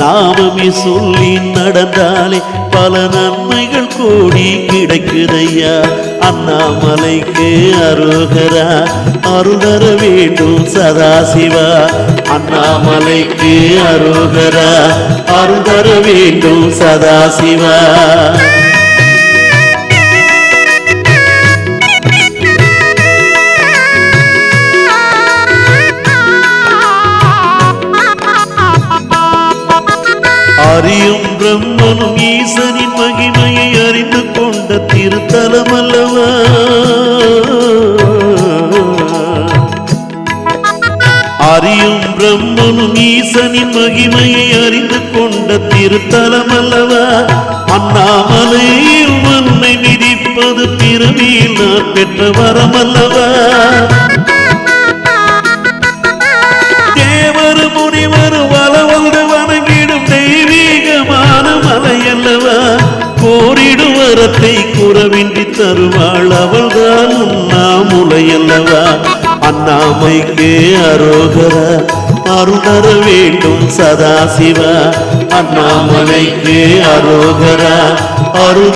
நாமமே சொல்லி நடந்தாலே பல நன்மைகள் கூடி கிடைக்குதையா? அண்ணாமலைக்கு அருகரா அருளர வேண்டும் சதாசிவா. அண்ணாமலைக்கு அருகரா அருளர வேண்டும் சதாசிவா. பிரம்மனும் ஈசனின் மகிமையை அறிந்து கொண்ட திருத்தலம் அல்லவா? அறியும் பிரம்மனும் ஈசனின் மகிமையை அறிந்து கொண்ட திருத்தலம் அல்லவா? அண்ணாமலையில் மண்ணை மிதிப்பது திருவியில் நான் பெற்ற வரம் கோரிடும் குறவின்றி தருவாள் அவள்தான் உண்ணாமுலை அல்லவா? அண்ணாமைக்கு அரோகர அருணர வேண்டும் சதாசிவா. அண்ணாமலைக்கு அரோகர அரு